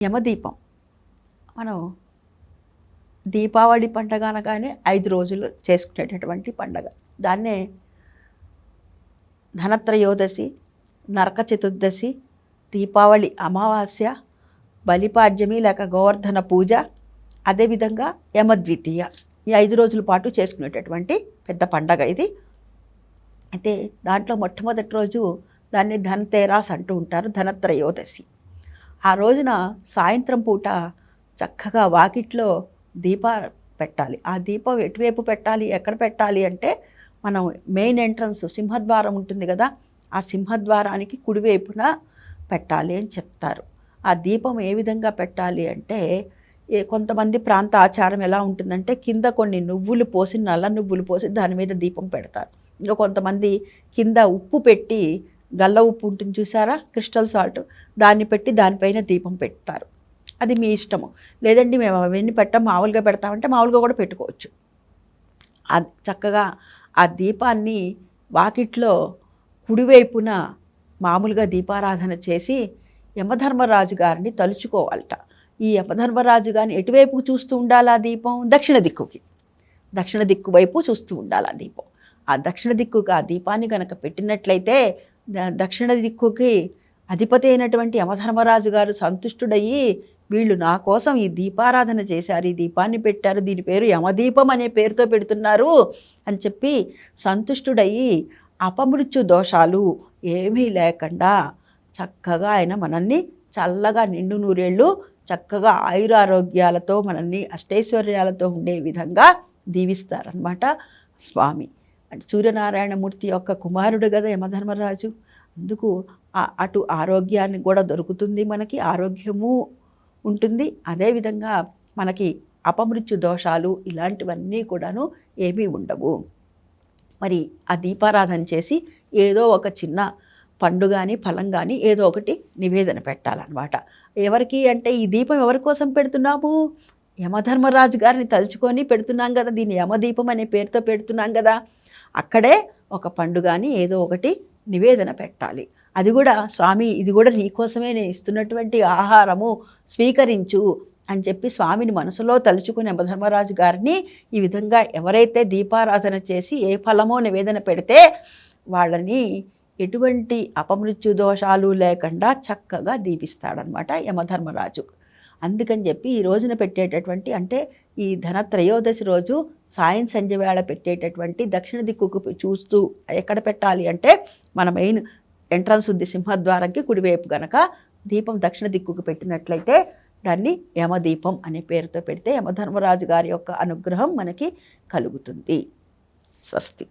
యమదీపం. మనం దీపావళి పండగ అనగానే ఐదు రోజులు చేసుకునేటటువంటి పండగ. దాన్నే ధనత్రయోదశి నరక చతుర్దశి దీపావళి అమావాస్య బలిపాడ్యమి లేక గోవర్ధన పూజ అదేవిధంగా యమద్వితీయ ఈ ఐదు రోజుల పాటు చేసుకునేటటువంటి పెద్ద పండగ ఇది. అయితే దాంట్లో మొట్టమొదటి రోజు దాన్ని ధనతేరాస్ అంటూ ఉంటారు ధనత్రయోదశి. ఆ రోజున సాయంత్రం పూట చక్కగా వాకిట్లో దీప పెట్టాలి. ఆ దీపం ఎటువైపు పెట్టాలి? ఎక్కడ పెట్టాలి అంటే మనం మెయిన్ ఎంట్రన్స్ సింహద్వారం ఉంటుంది కదా ఆ సింహద్వారానికి కుడివైపున పెట్టాలి అని చెప్తారు. ఆ దీపం ఏ విధంగా పెట్టాలి అంటే ఏ కొంతమంది ప్రాంత ఆచారం ఎలా ఉంటుందంటే కింద కొన్ని నువ్వులు పోసి నల్ల నువ్వులు పోసి దాని మీద దీపం పెడతారు. ఇంకా కొంతమంది కింద ఉప్పు పెట్టి గల్ల ఉప్పు ఉంటుంది చూసారా? Crystal salt. దాన్ని పెట్టి దానిపైన దీపం పెడతారు. అది మీ ఇష్టము. లేదండి మేము అవన్నీ పెట్టాం మామూలుగా పెడతామంటే మామూలుగా కూడా పెట్టుకోవచ్చు. ఆ చక్కగా ఆ దీపాన్ని వాకిట్లో కుడివైపున మామూలుగా దీపారాధన చేసి యమధర్మరాజు గారిని తలుచుకోవాలట. ఈ యమధర్మరాజు గారిని ఎటువైపు చూస్తూ ఉండాలా దీపం? దక్షిణ దిక్కుకి. దక్షిణ దిక్కు వైపు చూస్తూ ఉండాలా దీపం. ఆ దక్షిణ దిక్కుగా ఆ దీపాన్ని కనుక పెట్టినట్లయితే దక్షిణ దిక్కుకి అధిపతి అయినటువంటి యమధర్మరాజు గారు సంతుష్టుడయ్యి వీళ్ళు నా కోసం ఈ దీపారాధన చేశారు ఈ దీపాన్ని పెట్టారు దీని పేరు యమదీపం అనే పేరుతో పెడుతున్నారు అని చెప్పి సంతుష్టుడయ్యి అపమృత్యు దోషాలు ఏమీ లేకుండా చక్కగా ఆయన మనల్ని చల్లగా నిండు నూరేళ్ళు చక్కగా ఆయురారోగ్యాలతో మనల్ని అష్టైశ్వర్యాలతో ఉండే విధంగా దీవిస్తారనమాట స్వామి. అంటే సూర్యనారాయణమూర్తి యొక్క కుమారుడు కదా యమధర్మరాజు. అందుకు అటు ఆరోగ్యాన్ని కూడా దొరుకుతుంది మనకి ఆరోగ్యము ఉంటుంది. అదేవిధంగా మనకి అపమృత్యు దోషాలు ఇలాంటివన్నీ కూడాను ఏమీ ఉండవు. మరి ఆ దీపారాధన చేసి ఏదో ఒక చిన్న పండు కానీ ఫలం కానీ ఏదో ఒకటి నివేదన పెట్టాలన్నమాట. ఎవరికి అంటే ఈ దీపం ఎవరి కోసం పెడుతున్నాము? యమధర్మరాజు గారిని తలుచుకొని పెడుతున్నాం కదా దీన్ని యమదీపం అనే పేరుతో పెడుతున్నాం కదా. అక్కడే ఒక పండు కానీ ఏదో ఒకటి నివేదన పెట్టాలి. అది కూడా స్వామి ఇది కూడా నీకోసమే నేను ఇస్తున్నటువంటి ఆహారము స్వీకరించు అని చెప్పి స్వామిని మనసులో తలుచుకుని యమధర్మరాజు గారిని ఈ విధంగా ఎవరైతే దీపారాధన చేసి ఏ ఫలమో నివేదన పెడితే వాళ్ళని ఎటువంటి అపమృత్యు దోషాలు లేకుండా చక్కగా దీపిస్తాడనమాట యమధర్మరాజు. అందుకని చెప్పి ఈ రోజున పెట్టేటటువంటి అంటే ఈ ధనత్రయోదశి రోజు సాయం సంధ్య వేళ పెట్టేటటువంటి దక్షిణ దిక్కుకు చూస్తూ ఎక్కడ పెట్టాలి అంటే మన మెయిన్ ఎంట్రన్స్ ఉంది సింహద్వారంకి కుడివైపు గనక దీపం దక్షిణ దిక్కుకు పెట్టినట్లయితే దాన్ని యమదీపం అనే పేరుతో పెడితే యమధర్మరాజు గారి యొక్క అనుగ్రహం మనకి కలుగుతుంది. స్వస్తి.